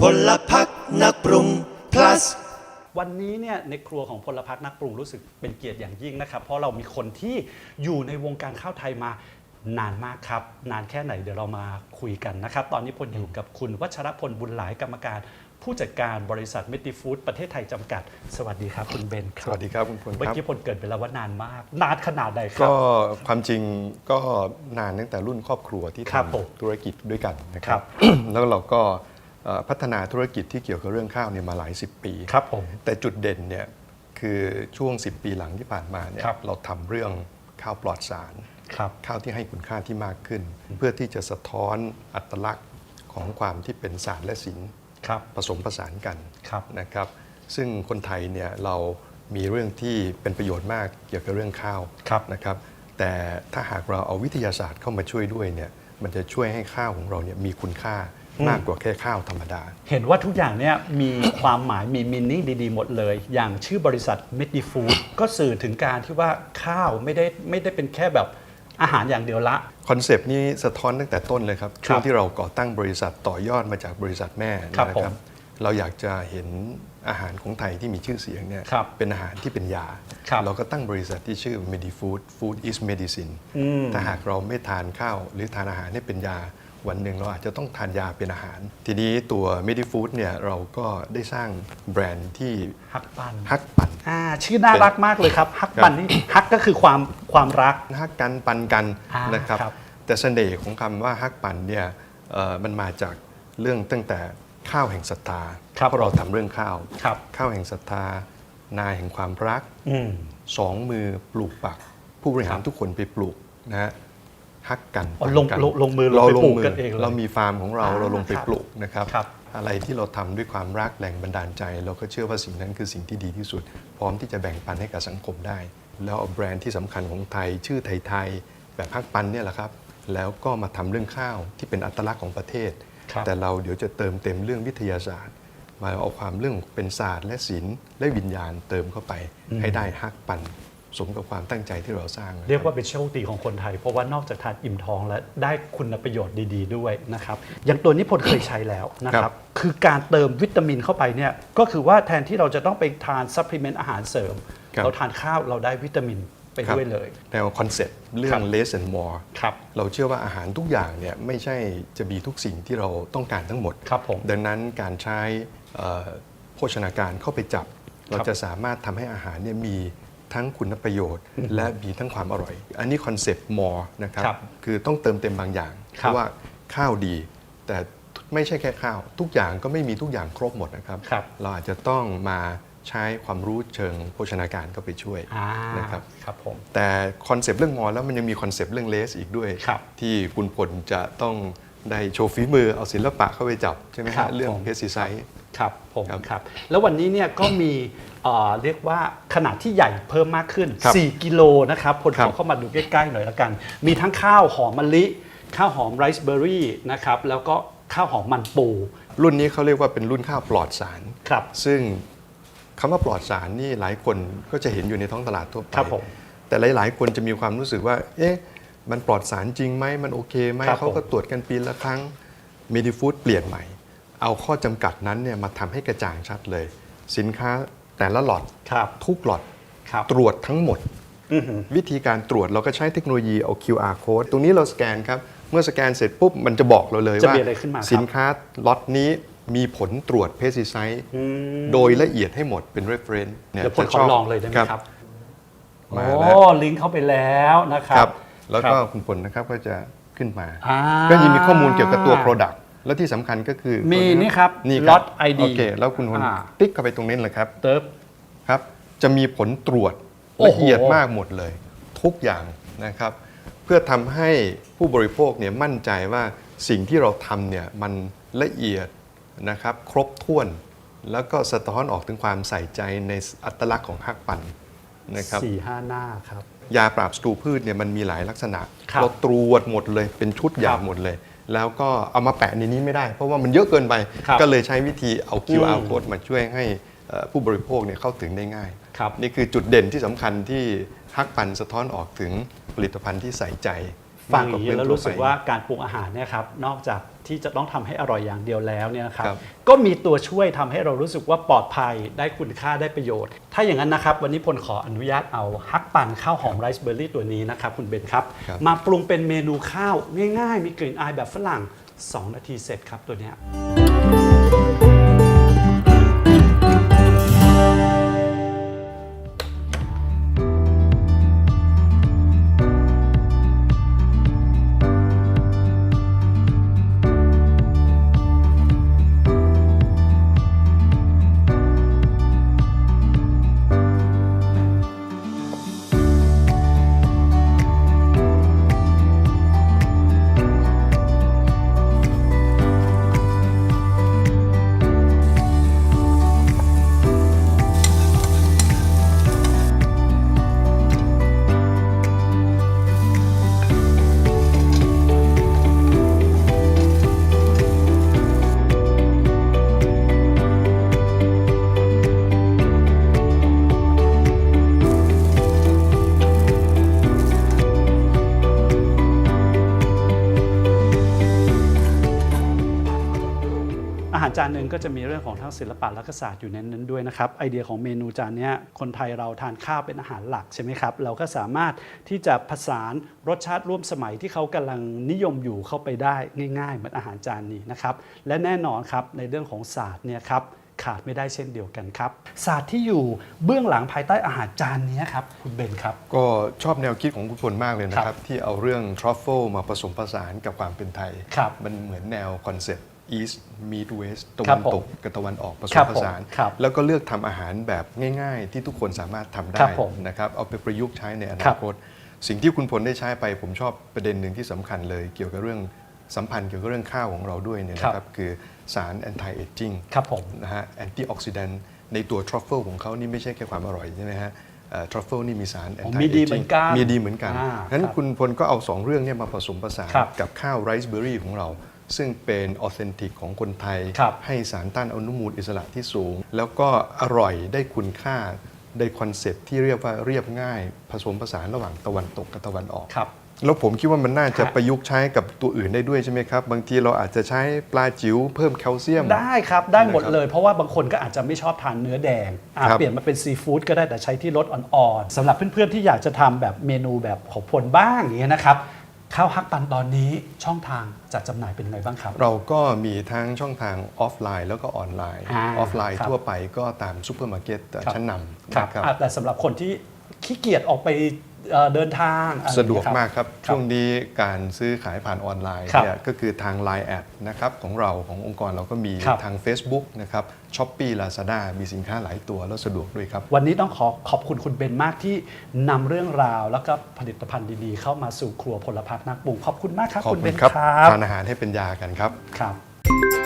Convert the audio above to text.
พลพักนักปรุง plus วันนี้เนี่ยในครัวของพลพักนักปรุงรู้สึกเป็นเกียรติอย่างยิ่งนะครับ เพราะเรามีคนที่อยู่ในวงการข้าวไทยมานานมากครับ นานแค่ไหนเดี๋ยวเรามาคุยกันนะครับ ตอนนี้พลอยู่กับคุณวัชรพลบุญหลายกรรมการ ผู้จัดการบริษัทเมติฟู้ดประเทศไทยจำกัด สวัสดีครับ คุณเบนคสรับวัสดีครับคุณพลเมื่อครับ กี้พลเกริดไปแล้วว่านานมาก นานขนาดไหนครับ ก็ความจริงก็นานตั้งแต่รุ่นครอบครัวที่ครับผมทำธุรกิจด้วยกันนะคครัรับบแล้วเราก็เอ่อ พัฒนาธุรกิจที่เกี่ยวกับเรื่องข้าวเนี่ยมาหลายสิบปีครับผมแต่จุดเด่นเนี่ยคือช่วง 10 ปีหลังที่ผ่านมาเนี่ยครับเราทำเรื่องข้าวปลอดสารครับข้าวที่ให้คุณค่าที่มากขึ้น เพื่อที่จะสะท้อนอัตลักษณ์ของความที่เป็นศาสตร์และศิลป์ครับผสมผสานกันครับนะครับ ซึ่งคนไทยเนี่ยเรามีเรื่องที่เป็นประโยชน์มากเกี่ยวกับเรื่องข้าวครับนะครับ แต่ถ้าหากเราเอาวิทยาศาสตร์เข้ามาช่วยด้วยเนี่ยมันจะช่วยให้ข้าวของเราเนี่ยมีคุณค่า มากกว่าแค่ข้าวธรรมดา เห็นว่าทุกอย่างเนี่ยมีความหมายมีมินนิ่งดีๆ หมดเลย อย่างชื่อบริษัทเมดิฟูดก็สื่อถึงการที่ว่าข้าวไม่ได้ไม่ได้เป็นแค่แบบอาหารอย่างเดียวละ คอนเซปต์นี้สะท้อนตั้งแต่ต้นเลยครับ ช่วงที่เราก่อตั้งบริษัทต่อยอดมาจากบริษัทแม่ครับนะผมเราอยากจะเห็นอาหารของไทยที่มีชื่อเสียงเนี่ยครับเป็นอาหารที่เป็นยา ครับเราก็ตั้งบริษัทที่ชื่อ Medifood Food is Medicine อืมถ้าหากเราไม่ทานข้าวหรือทานอาหารให้เป็นยา วันหนึ่งเราอาจจะต้องทานยาเป็นอาหาร ทีนี้ตัว Medifood เนี่ยเราก็ได้สร้างแบรนด์ที่ฮักปันฮักปันอ่าชื่อน่ารักมากเลยครับฮักปันนี่ฮักก็คือความความรักฮักกันปันกันอ่านนะครับครับ แต่เสน่ห์ของคำว่าฮักปันเนี่ยเอ่อมันมาจากเรื่องตั้งแต่ข้าวแห่งศรัทธาครับเพราะเราทำเรื่องข้าวครับข้าวแห่งศรัทธา นาแห่งความรักอืมสองมือปลูกปัก ผู้บริหารครับทุกคนไปปลูกนะฮะ ฮักกันอ๋อลงปันลงลงมือลงเราไปลปงลูกมือกันเองเลยเรามีฟาร์มของเราอ่าเราลงไปครับปลูกนะครับครับ อะไรที่เราทำด้วยความรักแรงบันดาลใจ เราก็เชื่อว่าสิ่งนั้นคือสิ่งที่ดีที่สุด พร้อมที่จะแบ่งปันให้กับสังคมได้ แล้วเอาแบรนด์ที่สำคัญของไทย ชื่อไทยๆแบบฮักปันเนี่ยแหละครับ แล้วก็มาทำเรื่องข้าวที่เป็นอัตลักษณ์ของประเทศครับแต่เราเดี๋ยวจะเติมเต็มเรื่องวิทยาศาสตร์ มาเอาความเรื่องเป็นศาสตร์และศิลป์และวิญญาณเติมเข้าไปให้ได้ฮักปัน สมกับความตั้งใจที่เราสร้างนะคบ เรียกว่าเป็นโชคดีของคนไทย เพราะว่านอกจากทานอิ่มท้องและได้คุณประโยชน์ดีๆด้วยนะครับอย่างตัวนี้พลเคยใช้แล้วนะคครัรับบ คือการเติมวิตามินเข้าไปเนี่ยก็คือว่าแทนที่เราจะต้องไปทานซัพพลีเมนต์อาหารเสริมเราทานข้าวเราได้วิตามินไปครับ ด้วยเลย แนวคอนเซ็ปต์เรื่อครังบ less and more ครับ เราเชื่อว่าอาหารทุกอย่างเนี่ยไม่ใช่จะมีทุกสิ่งที่เราต้องการทั้งหมด ครับผม ดังนั้นการใช้เอ่อโภชนาการเข้าไปจับ เราจะสามารถทำให้อาหารเนี่ยมี ทั้งคุณประโยชน์ และมีทั้งความอร่อย อันนี้คอนเซปต์ more นะครับครับคือต้องเติมเต็มบางอย่างครับเพราะว่าข้าวดี แต่ไม่ใช่แค่ข้าว ทุกอย่างก็ไม่มีทุกอย่างครบหมดนะครับ ครับ เราอาจจะต้องมาใช้ความรู้เชิงโภชนาการเข้าไปช่วยอ่านะครับ ครับผม แต่คอนเซปต์เรื่องมอแล้วมันยังมีคอนเซปต์เรื่องเลสอีกด้วย ครับที่คุณพลจะต้อง ได้โชว์ฝีมือเอาศิลปะเข้าไปจับ ใช่ไหมครัฮะบเรื่องผม เพสซิไซด์ ครับผมครับครับ แล้ววันนี้เนี่ยก็มีเอ่อเรียกว่าขนาดที่ใหญ่เพิ่มมากขึ้น ครับ4 กิโลนะครับพลครับขอเข้ามาดูใกล้ๆหน่อยละกัน มีทั้งข้าวหอมมะลิ ข้าวหอมไรซ์เบอร์รี่นะครับ แล้วก็ข้าวหอมมันปูรุ่นนี้เขาเรียกว่าเป็นรุ่นข้าวปลอดสาร ครับ ซึ่งคำว่าปลอดสารนี่หลายคนก็จะเห็นอยู่ในท้องตลาดทั่วไป ครับผมแต่หลาย ๆ คนจะมีความรู้สึกว่า เอ๊ะ มันปลอดสารจริงไหมมันโอเคไหมครับเขาก็ตรวจกันปีละครั้งเมดิฟูดเปลี่ยนใหม่ เอาข้อจำกัดนั้นเนี่ยมาทำให้กระจ่างชัดเลย สินค้าแต่ละหลอดครับทุกหลอดครับตรวจทั้งหมด อือหือ วิธีการตรวจเราก็ใช้เทคโนโลยีเอา QR code ตรงนี้เราสแกนครับ เมื่อสแกนเสร็จปุ๊บ มันจะบอกเราเลยจะว่า มีอะไรขึ้นมาครับ สินค้าล็อตนี้มีผลตรวจเพสซิไซด์อืมโดยละเอียดให้หมดเป็น reference นี่เดี๋ยวพลขอลองเลยได้ไหมครับ มาโอ้แล้ว ลิงก์เข้าไปแล้วนะครัครับบ แล้วก็คุณผลนะครับก็จะขึ้นมา อ่าก็ยังมีข้อมูลเกี่ยวกับตัว Product และที่สำคัญก็คือมีตัวนี่ครับนี่ Lot ID โอเคแล้วคุณพลอ่า ติ๊กเข้าไปตรงนี้เลยครับเติบ ครับ จะมีผลตรวจโอ้ละโห เอียดมากหมดเลย ทุกอย่างนะครับ เพื่อทำให้ผู้บริโภคเนี่ยมั่นใจว่าสิ่งที่เราทำเนี่ยมันละเอียดนะครับ ครบถ้วน แล้วก็สะท้อนออกถึงความใส่ใจในอัตลักษณ์ของฮักปันนะครับ สี่ห้าหน้าครับ ยาปราบศัตรูพืชเนี่ยมันมีหลายลักษณะ ครับเราตรวจหมดเลยเป็นชุดใหญ่ครับหมดเลย แล้วก็เอามาแปะในนี้ไม่ได้ เพราะว่ามันเยอะเกินไป ครับก็เลยใช้วิธีเอา QR อืม code มาช่วยให้เอ่อผู้บริโภคเนี่ยเข้าถึงได้ง่าย ครับ นี่คือจุดเด่นที่สำคัญที่ฮักปันสะท้อนออกถึงผลิตภัณฑ์ที่ใส่ใจฟังมอกย่างเพื่นี้นแล้วทั่รู้สึกไปว่าการปรุงอาหารเนี่ยครับนอกจาก ที่จะต้องทำให้อร่อยอย่างเดียวแล้วเนี่ยนะครับครับก็มีตัวช่วยทำให้เรารู้สึกว่าปลอดภัยได้คุณค่าได้ประโยชน์ ถ้าอย่างนั้นนะครับ วันนี้พลขออนุญาตเอาฮักปั่นข้าวหอมไรซ์เบอร์รี่ตัวนี้นะครับ คุณเบนครับครับมาปรุงเป็นเมนูข้าวง่าย ๆ มีกลิ่นอายแบบฝรั่ง 2 นาทีเสร็จครับตัวเนี้ยาหารจานหนึ่งก็จะมีเรื่องของทั้งศิลปะและก็ศาสตร์อยู่ในนั้นด้วยนะครับไอเดียของเมนูจานเนี้ยคนไทยเราทานข้าวเป็นอาหารหลักใช่ไหมครับเราก็สามารถที่จะผสานรสชาติร่วมสมัยที่เขากำลังนิยมอยู่เข้าไปได้ง่ายๆเหมือนอาหารจานนี้นะครับและแน่นอนครับในเรื่องของศาสตร์เนี่ยครับขาดไม่ได้เช่นเดียวกันครับ ศาสตร์ที่อยู่เบื้องหลังภายใต้อาหารจานนี้ครับ คุณเบนครับ ก็ชอบแนวคิดของคุณพลมากเลยนะคครัรับบที่เอาเรื่องทรัฟเฟิลมาผสมผสานกับความเป็นไทยครับมันเหมือนแนวคอนเซ็ปต์ East Meet West ตะครัวับนผมตกกับตะวันออกผสครัมบผผมสานครับแล้วก็เลือกทำอาหารแบบง่าย ๆ ที่ทุกคนสามารถทำครัได้บผมนะครับเอาไปประยุกต์ใช้ในอคนารับคต สิ่งที่คุณพลได้ใช้ไปผมชอบประเด็นหนึ่งที่สำคัญเลย เกี่ยวกับเรื่องสัมพันธ์เกี่ยวกับเรื่องข้าวของเราด้วยเนี่ยนะครับคือสาร anti aging ครับผมนะฮะแอนตี้ออกซิแดนต์ในตัวทรัฟเฟิลของเขานี่ไม่ใช่แค่ความอร่อยใช่ไหมฮะทรัฟเฟิลนี่มีสารอ๋อ anti มีดีเหมือนกันมีดีเหมือนกันอ่างั้นครับคุณพลก็เอา 2 เรื่องเนี้มาผสมผสานครับกับข้าวไรซ์เบอร์รี่ของเรา ซึ่งเป็นออเทนติกของคนไทย ครับให้สารต้านอนุมูลอิสระที่สูง แล้วก็อร่อยได้คุณค่าได้คอนเซ็ปต์ที่เรียกว่าเรียบง่าย ผสมผสานระหว่างตะวันตกกับตะวันออก ครับ แล้วผมคิดว่ามันน่าจะฮะ ประยุกต์ใช้กับตัวอื่นได้ด้วยใช่ไหมครับ บางทีเราอาจจะใช้ปลาจิ๋วเพิ่มแคลเซียม ได้ครับได้หมดนะครับเลย เพราะว่าบางคนก็อาจจะไม่ชอบทานเนื้อแดงอะครับ เปลี่ยนมาเป็นซีฟู้ดก็ได้แต่ใช้ที่รสอ่อนๆสำหรับเพื่อนๆที่อยากจะทำแบบเมนูแบบของพลบ้างอย่างเงี้ยนะครับ ข้าวฮักปันตอนนี้ช่องทางจัดจำหน่ายเป็นไงบ้างครับ เราก็มีทั้งช่องทางออฟไลน์แล้วก็ออนไลน์อ่าออฟไลน์ครับทั่วไปก็ตามซูเปอร์มาร์เก็ตครับ ชั้นนำครับนะครับ อะแต่สำหรับคนที่ขี้เกียจออกไป เอ่อเดินทางอะไรสะดวกอย่งเงี้ยมากครับครับ ช่วงนี้การซื้อขายผ่านออนไลน์ครับเนี่ยก็คือทาง Line แอดนะครับของเราขององค์กรเราก็มีครับทาง Facebook นะครับช้อปปี้ลาซาด้ามีสินค้าหลายตัวแล้วสะดวกด้วยครับ วันนี้ต้องขอขอบคุณคุณเบนมากที่นำเรื่องราว แล้วก็ผลิตภัณฑ์ดีๆ เข้ามาสู่ครัวพลพักนักปรุงขอบคุณมากครับขอบคุณคุเบณนครับครับทานอาหารให้เป็นยากันครับครับ